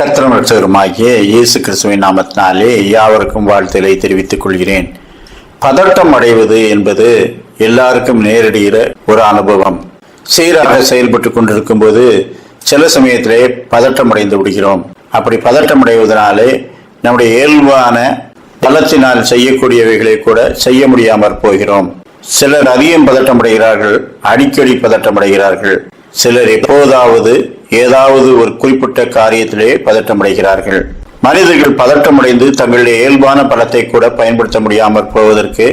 கர்த்தரும் ரட்சகருமாகிய இயேசு கிறிஸ்துவின் நாமத்தினாலே யாவருக்கும் வாழ்த்துக்களை தெரிவித்துக் கொள்கிறேன். பதட்டம் அடைவது என்பது எல்லாருக்கும் நேரடியிற ஒரு அனுபவம். சீராக செயல்பட்டு கொண்டிருக்கும் போது சில சமயத்திலே பதட்டம் அடைந்து விடுகிறோம். அப்படி பதட்டம் அடைவதனாலே நம்முடைய இயல்பான பலத்தினால் செய்யக்கூடியவைகளை கூட செய்ய முடியாமற் போகிறோம். சிலர் அதிகம் பதட்டம் அடைகிறார்கள் அடிக்கடி பதட்டம் அடைகிறார்கள். சிலர் எப்போதாவது ஏதாவது ஒரு குறிப்பிட்ட காரியத்திலே பதட்டமடைகிறார்கள் மனிதர்கள் பதட்டமடைந்து தங்களுடைய இயல்பான பலத்தை கூட பயன்படுத்த முடியாமல் போவதற்கு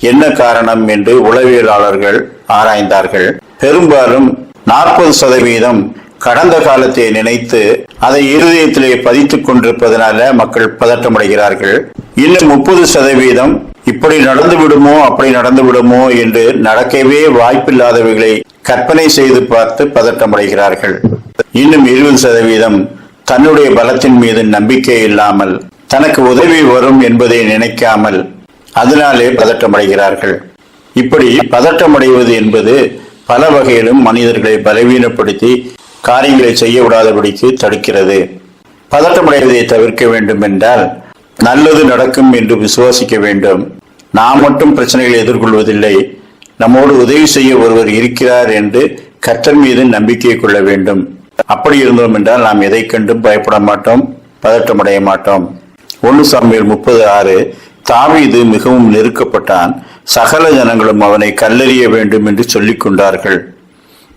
என்ன காரணம் என்று உளவியலாளர்கள் ஆராய்ந்தார்கள். பெரும்பாலும் நாற்பது சதவீதம் கடந்த காலத்தை நினைத்து அதை இருதயத்திலே பதித்துக் கொண்டிருப்பதனால மக்கள் பதட்டமடைகிறார்கள் இன்னும் முப்பது சதவீதம் இப்படி நடந்து விடுமோ அப்படி நடந்து விடுமோ என்று நடக்கவே வாய்ப்பில்லாதவைகளை கற்பனை செய்து பார்த்து பதட்டமடைகிறார்கள் இன்னும் இருபது சதவீதம் தன்னுடைய பலத்தின் மீது நம்பிக்கை இல்லாமல் தனக்கு உதவி வரும் என்பதை நினைக்காமல் அதனாலே பதட்டமடைகிறார்கள். இப்படி பதட்டமடைவது என்பது பல வகையிலும் மனிதர்களை பலவீனப்படுத்தி காரியங்களை செய்ய விடாதபடிக்கு தடுக்கிறது. பதட்டமடைவதை தவிர்க்க வேண்டும் என்றால் நல்லது நடக்கும் என்று விசுவாசிக்க வேண்டும். நாம் மட்டும் பிரச்சனைகளை எதிர்கொள்வதில்லை. நம்மோடு உதவி செய்ய ஒருவர் இருக்கிறார் என்று கர்த்தர் மீது நம்பிக்கை கொள்ள வேண்டும். அப்படி இருந்தோம் என்றால் நாம் எதை கண்டும் பயப்பட மாட்டோம் பதட்டமடைய மாட்டோம். ஒன்னு சாமியில் முப்பது ஆறு தாவீது மிகவும் நெருக்கப்பட்டான். சகல ஜனங்களும் அவனை கல்லெறிய வேண்டும் என்று சொல்லிக் கொண்டார்கள்.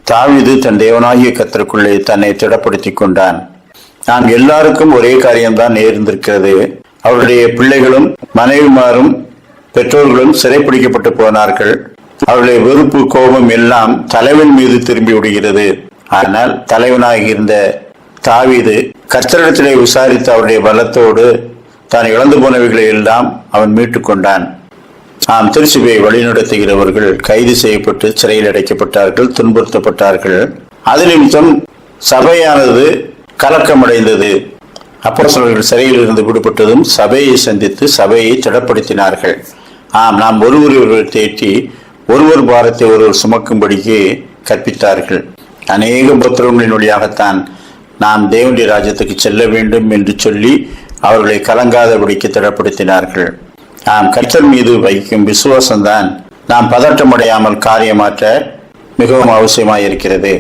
தாவீது தன் தேவனாகிய கத்திற்குள்ளே தன்னை திடப்படுத்திக் கொண்டான். நாம் எல்லாருக்கும் ஒரே காரியம்தான் நேர்ந்திருக்கிறது. அவருடைய பிள்ளைகளும் மனைவிமாரும் பெற்றோர்களும் சிறைப்பிடிக்கப்பட்டு போனார்கள். அவருடைய வெறுப்பு கோபம் எல்லாம் தலைவன் மீது திரும்பி விடுகிறது ஆனால் தலைவனாக இருந்த தாவீது கர்த்தரிடத்திலே விசாரித்த அவருடைய பலத்தோடு தான் இழந்து போனவைகளை எல்லாம் அவன் மீட்டுக் கொண்டான். ஆம் திருச்சிபை வழிநடத்துகிறவர்கள் கைது செய்யப்பட்டு சிறையில் அடைக்கப்பட்டார்கள் துன்புறுத்தப்பட்டார்கள். அது நிமித்தம் சபையானது கலக்கமடைந்தது. அப்போஸ்தலர்கள் சிறையில் இருந்து விடுபட்டதும் சபையை சந்தித்து சபையை திடப்படுத்தினார்கள். ஆம் நாம் ஒருவர் ஒருவர் தேற்றி ஒருவர் பாரத்தை ஒருவர் சுமக்கும்படிக்கு கற்பித்தார்கள். அநேக புத்திரங்களின் வழியாகத்தான் நாம் தேவனுடைய ராஜ்யத்துக்கு செல்ல வேண்டும் என்று சொல்லி அவர்களை கலங்காதபடிக்கு திடப்படுத்தினார்கள். நாம் கர்த்தர் மீது வைக்கும் விசுவாசம்தான் நாம் பதட்டமடையாமல் காரியமாற்ற மிகவும் அவசியமாயிருக்கிறது.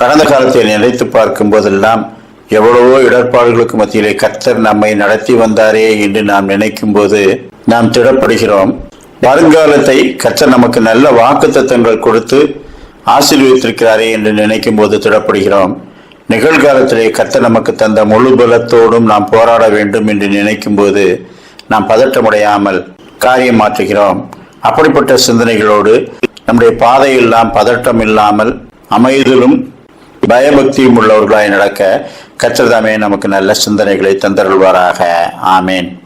கடந்த காலத்தில் நினைத்து பார்க்கும் போதெல்லாம் எவ்வளவோ இடர்பாடுகளுக்கு மத்தியிலே கர்த்தர் நம்மை நடத்தி வந்தாரே என்று நாம் நினைக்கும் போது நாம் திடப்படுகிறோம். வருங்காலத்தை கர்த்தர் நமக்கு நல்ல வாக்கு தத்துவங்கள் கொடுத்து ஆசீர்வதித்திருக்கிறாரே என்று நினைக்கும் போது திடப்படுகிறோம். நிகழ்காலத்திலே கத்த நமக்கு தந்த முழு பலத்தோடும் நாம் போராட வேண்டும் என்று நினைக்கும் போது நாம் பதட்டமடையாமல் காரியம் மாற்றுகிறோம். அப்படிப்பட்ட சிந்தனைகளோடு நம்முடைய பாதையெல்லாம் பதட்டம் இல்லாமல் அமைதலும் பயபக்தியும் உள்ளவர்களாய் நடக்க கத்திரதாமே நமக்கு நல்ல சிந்தனைகளை தந்தருள்வாராக. ஆமேன்.